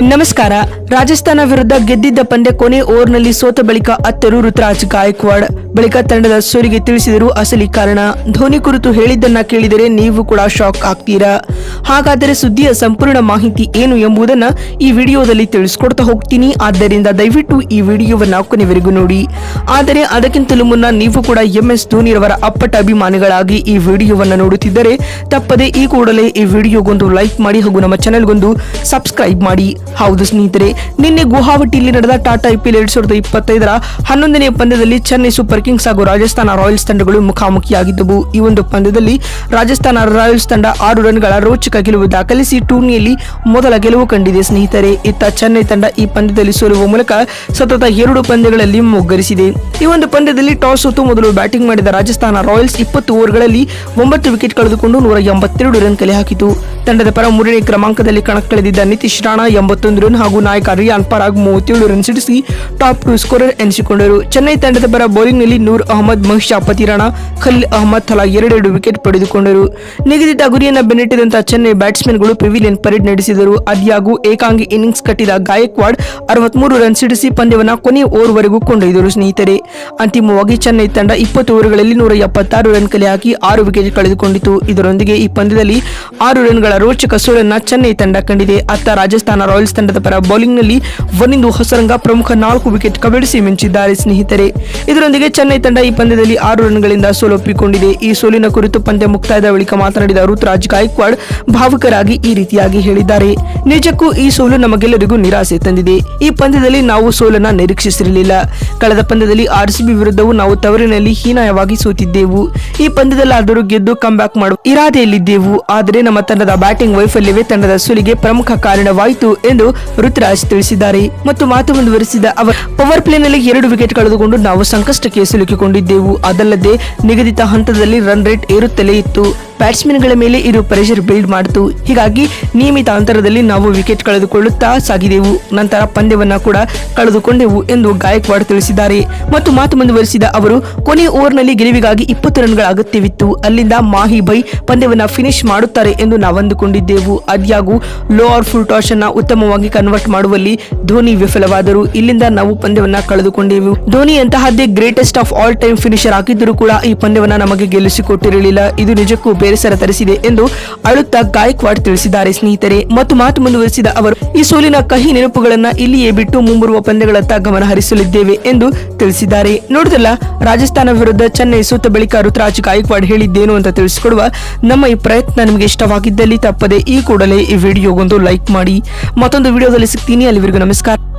ನಮಸ್ಕಾರ. ರಾಜಸ್ಥಾನ ವಿರುದ್ಧ ಗೆದ್ದಿದ್ದ ಪಂದ್ಯ ಕೊನೆ ಓವರ್ನಲ್ಲಿ ಸೋತ ಬಳಿಕ ಅತ್ತರು ಋತುರಾಜ್ ಗಾಯಕ್ವಾಡ್. ಬಳಿಕ ತಂಡದ ಸೋರಿಗೆ ತಿಳಿಸಿದರು ಅಸಲಿ ಕಾರಣ. ಧೋನಿ ಕುರಿತು ಹೇಳಿದ್ದನ್ನ ಕೇಳಿದರೆ ನೀವು ಕೂಡ ಶಾಕ್ ಆಗ್ತೀರಾ? ಹಾಗಾದರೆ ಸುದ್ದಿಯ ಸಂಪೂರ್ಣ ಮಾಹಿತಿ ಏನು ಎಂಬುದನ್ನ ಈ ವಿಡಿಯೋದಲ್ಲಿ ತಿಳಿಸ್ಕೊಡ್ತಾ ಹೋಗ್ತೀನಿ. ಆದ್ದರಿಂದ ದಯವಿಟ್ಟು ಈ ವಿಡಿಯೋವನ್ನ ಕೊನೆವರೆಗೂ ನೋಡಿ. ಆದರೆ ಅದಕ್ಕಿಂತಲೂ ಮುನ್ನ ನೀವು ಕೂಡ ಎಂ ಎಸ್ ಧೋನಿರವರ ಅಪ್ಪಟ ಅಭಿಮಾನಿಗಳಾಗಿ ಈ ವಿಡಿಯೋವನ್ನ ನೋಡುತ್ತಿದ್ದರೆ ತಪ್ಪದೆ ಈ ಕೂಡಲೇ ಈ ವಿಡಿಯೋಗೊಂದು ಲೈಕ್ ಮಾಡಿ ಹಾಗೂ ನಮ್ಮ ಚಾನೆಲ್ಗೊಂದು ಸಬ್ಸ್ಕ್ರೈಬ್ ಮಾಡಿ. ಹೌದು ಸ್ನೇಹಿತರೆ, ನಿನ್ನೆ ಗುವಾಹಟಿಯಲ್ಲಿ ನಡೆದ ಟಾಟಾ ಐಪಿಎಲ್ ಎರಡ್ ಸಾವಿರದ ಇಪ್ಪತ್ತೈದರ ಹನ್ನೊಂದನೇ ಪಂದ್ಯದಲ್ಲಿ ಚೆನ್ನೈ ಸೂಪರ್ ಕಿಂಗ್ಸ್ ಹಾಗೂ ರಾಜಸ್ಥಾನ ರಾಯಲ್ಸ್ ತಂಡಗಳು ಮುಖಾಮುಖಿಯಾಗಿದ್ದವು. ಈ ಒಂದು ಪಂದ್ಯದಲ್ಲಿ ರಾಜಸ್ಥಾನ ರಾಯಲ್ಸ್ ತಂಡ ಆರು ರನ್ಗಳ ರೋಚಕ ಗೆಲುವು ದಾಖಲಿಸಿ ಟೂರ್ನಿಯಲ್ಲಿ ಮೊದಲ ಗೆಲುವು ಕಂಡಿದೆ ಸ್ನೇಹಿತರೆ. ಇತ್ತ ಚೆನ್ನೈ ತಂಡ ಈ ಪಂದ್ಯದಲ್ಲಿ ಸೋಲುವ ಮೂಲಕ ಸತತ ಎರಡು ಪಂದ್ಯಗಳಲ್ಲಿ ಮುಗ್ಗರಿಸಿದೆ. ಈ ಒಂದು ಪಂದ್ಯದಲ್ಲಿ ಟಾಸ್ ಸೋತು ಮೊದಲು ಬ್ಯಾಟಿಂಗ್ ಮಾಡಿದ ರಾಜಸ್ಥಾನ ರಾಯಲ್ಸ್ ಇಪ್ಪತ್ತು ಓವರ್ಗಳಲ್ಲಿ ಒಂಬತ್ತು ವಿಕೆಟ್ ಕಳೆದುಕೊಂಡು ನೂರ ಎಂಬತ್ತೆರಡು ರನ್ ಕಲೆ ಹಾಕಿತು. ತಂಡದ ಪರ ಮೂರನೇ ಕ್ರಮಾಂಕದಲ್ಲಿ ಕಣಕ್ಕಿಳಿದಿದ್ದ ನಿತೀಶ್ ರಾಣಾ ಎಂಬತ್ತೊಂದು ರನ್ ಹಾಗೂ ನಾಯಕ ರಿಯಾನ್ ಪರಾಗ್ ಮೂವತ್ತೇಳು ರನ್ ಸಿಡಿಸಿ ಟಾಪ್ ಟು ಸ್ಕೋರರ್ ಎನಿಸಿಕೊಂಡರು. ಚೆನ್ನೈ ತಂಡದ ಪರ ಬೌಲಿಂಗ್ನಲ್ಲಿ ನೂರ್ ಅಹಮದ್ ಮಹಿಷಾಪತಿ ರಾಣಾ, ಖಲೀಲ್ ಅಹಮದ್ ತಲಾ ಎರಡೆರಡು ವಿಕೆಟ್ ಪಡೆದುಕೊಂಡರು. ನಿಗದಿತ ಗುರಿಯನ್ನು ಬೆನ್ನಿಟ್ಟಿದಂತಹ ಚೆನ್ನೈ ಬ್ಯಾಟ್ಸ್ಮನ್ಗಳು ಪೆವಿಲಿಯನ್ ಪರೇಡ್ ನಡೆಸಿದರು. ಆದ್ಯಾಗೂ ಏಕಾಂಗಿ ಇನ್ನಿಂಗ್ಸ್ ಕಟ್ಟಿದ ಗಾಯಕ್ವಾಡ್ ಅರವತ್ಮೂರು ರನ್ ಸಿಡಿಸಿ ಪಂದ್ಯವನ್ನು ಕೊನೆಯ ಓವರ್ವರೆಗೂ ಕೊಂಡೊಯ್ದರು ಸ್ನೇಹಿತರೆ. ಅಂತಿಮವಾಗಿ ಚೆನ್ನೈ ತಂಡ ಇಪ್ಪತ್ತು ಓವರ್ಗಳಲ್ಲಿ ನೂರ ಎಪ್ಪತ್ತಾರು ರನ್ ಕಲೆ ಹಾಕಿ ಆರು ವಿಕೆಟ್ ಕಳೆದುಕೊಂಡಿತು. ಇದರೊಂದಿಗೆ ಈ ಪಂದ್ಯದಲ್ಲಿ ಆರು ರನ್ಗಳ ರೋಚಕ ಸೋಲನ್ನ ಚೆನ್ನೈ ತಂಡ ಕಂಡಿದೆ. ಅತ್ತ ರಾಜಸ್ಥಾನ ರಾಯಲ್ಸ್ ತಂಡದ ಪರ ಬೌಲಿಂಗ್ನಲ್ಲಿ ವನಿಂದು ಹೊಸರಂಗ ಪ್ರಮುಖ ನಾಲ್ಕು ವಿಕೆಟ್ ಕಬಳಿಸಿ ಮಿಂಚಿದ್ದಾರೆ ಸ್ನೇಹಿತರೆ. ಇದರೊಂದಿಗೆ ಚೆನ್ನೈ ತಂಡ ಈ ಪಂದ್ಯದಲ್ಲಿ ಆರು ರನ್ಗಳಿಂದ ಸೋಲೊಪ್ಪಿಕೊಂಡಿದೆ. ಈ ಸೋಲಿನ ಕುರಿತು ಪಂದ್ಯ ಮುಕ್ತಾಯದ ಬಳಿಕ ಮಾತನಾಡಿದ ಋತುರಾಜ್ ಗಾಯಕ್ವಾಡ್ ಭಾವುಕರಾಗಿ ಈ ರೀತಿಯಾಗಿ ಹೇಳಿದ್ದಾರೆ. ನಿಜಕ್ಕೂ ಈ ಸೋಲು ನಮಗೆಲ್ಲರಿಗೂ ನಿರಾಸೆ ತಂದಿದೆ. ಈ ಪಂದ್ಯದಲ್ಲಿ ನಾವು ಸೋಲನ್ನ ನಿರೀಕ್ಷಿಸಿರಲಿಲ್ಲ. ಕಳೆದ ಪಂದ್ಯದಲ್ಲಿ ಆರ್ಸಿಬಿ ವಿರುದ್ಧವೂ ನಾವು ತವರಿನಲ್ಲಿ ಹೀನಾಯವಾಗಿ ಸೋತಿದ್ದೆವು. ಈ ಪಂದ್ಯದಲ್ಲಾದರೂ ಗೆದ್ದು ಕಂಬ್ಯಾಕ್ ಮಾಡುವ ಇರಾದೆಯಲ್ಲಿದ್ದೆವು. ಆದರೆ ನಮ್ಮ ತಂಡದ ಬ್ಯಾಟಿಂಗ್ ವೈಫಲ್ಯವೇ ತಂಡದ ಸೋಲಿಗೆ ಪ್ರಮುಖ ಕಾರಣವಾಯಿತು ಎಂದು ಋತುರಾಜ್ ತಿಳಿಸಿದ್ದಾರೆ. ಮತ್ತು ಮಾತು ಮುಂದುವರಿಸಿದ ಅವರು ಪವರ್ ಪ್ಲೇನಲ್ಲಿ ಎರಡು ವಿಕೆಟ್ ಕಳೆದುಕೊಂಡು ನಾವು ಸಂಕಷ್ಟಕ್ಕೆ ಸಿಲುಕಿಕೊಂಡಿದ್ದೆವು. ಅದಲ್ಲದೆ ನಿಗದಿತ ಹಂತದಲ್ಲಿ ರನ್ ರೇಟ್ ಏರುತ್ತಲೇ ಇತ್ತು. ಬ್ಯಾಟ್ಸ್ಮನ್ಗಳ ಮೇಲೆ ಇದು ಪ್ರೆಷರ್ ಬಿಲ್ಡ್ ಮಾಡಿತು. ಹೀಗಾಗಿ ನಿಯಮಿತ ಅಂತರದಲ್ಲಿ ನಾವು ವಿಕೆಟ್ ಕಳೆದುಕೊಳ್ಳುತ್ತಾ ಸಾಗಿದೆವು. ನಂತರ ಪಂದ್ಯವನ್ನ ಕೂಡ ಕಳೆದುಕೊಂಡೆವು ಎಂದು ಗಾಯಕ್ವಾಡ್ ತಿಳಿಸಿದ್ದಾರೆ. ಮತ್ತು ಮಾತು ಮುಂದುವರಿಸಿದ ಅವರು, ಕೊನೆ ಓವರ್ನಲ್ಲಿ ಗೆಲುವಿಗಾಗಿ ಇಪ್ಪತ್ತು ರನ್ಗಳ ಅಗತ್ಯವಿತ್ತು. ಅಲ್ಲಿಂದ ಮಾಹಿ ಬೈ ಪಂದ್ಯವನ್ನ ಫಿನಿಶ್ ಮಾಡುತ್ತಾರೆ ಎಂದು ನಾವಂದುಕೊಂಡಿದ್ದೆವು ಲೋ ಆರ್ ಫುಲ್ ಟಾಸ್ ಅನ್ನ ಉತ್ತಮವಾಗಿ ಕನ್ವರ್ಟ್ ಮಾಡುವಲ್ಲಿ ಧೋನಿ ವಿಫಲವಾದರು. ಇಲ್ಲಿಂದ ನಾವು ಪಂದ್ಯವನ್ನ ಕಳೆದುಕೊಂಡೆವು. Dhoni ಅಂತಹದ್ದೇ greatest of all time finisher ಆಗಿದ್ದರೂ ಕೂಡ ಈ ಪಂದ್ಯವನ್ನ ನಮಗೆ ಗೆಲ್ಲಿಸಿಕೊಟ್ಟಿರಲಿಲ್ಲ. ಇದು ನಿಜಕ್ಕೂ ಬೇಸರ ತರಿಸಿದೆ ಎಂದು ಅಳುತ್ತಾ ಗಾಯಕ್ವಾಡ್ ತಿಳಿಸಿದ್ದಾರೆ. ಸ್ನೇಹಿತರೆ, ಮತ್ತು ಮಾತು ಮುಂದುವರಿಸಿದ ಅವರು, ಈ ಸೋಲಿನ ಕಹಿ ನೆನಪುಗಳನ್ನ ಇಲ್ಲಿಯೇ ಬಿಟ್ಟು ಮುಂಬರುವ ಪಂದ್ಯಗಳತ್ತ ಗಮನ ಹರಿಸಲಿದ್ದೇವೆ ಎಂದು ತಿಳಿಸಿದ್ದಾರೆ. ನೋಡಿದಲ್ಲ, ರಾಜಸ್ಥಾನ ವಿರುದ್ಧ ಚೆನ್ನೈ ಸೋತ ಬಳಿಕ ಋತುರಾಜ್ ಗಾಯಕ್ವಾಡ್ ಹೇಳಿದ್ದೇನು ಅಂತ ತಿಳಿಸಿಕೊಡುವ ನಮ್ಮ ಈ ಪ್ರಯತ್ನ ನಿಮಗೆ ಇಷ್ಟವಾಗಿದ್ದಲ್ಲಿ ತಪ್ಪದೆ ಈ ಕೂಡಲೇ ಈ ವಿಡಿಯೋಗೊಂದು ಲೈಕ್ ಮಾಡಿ. ಮತ್ತೊಂದು ವಿಡಿಯೋದಲ್ಲಿ ಸಿಗ್ತೀನಿ. ಅಲ್ಲಿವರೆಗೂ ನಮಸ್ಕಾರ.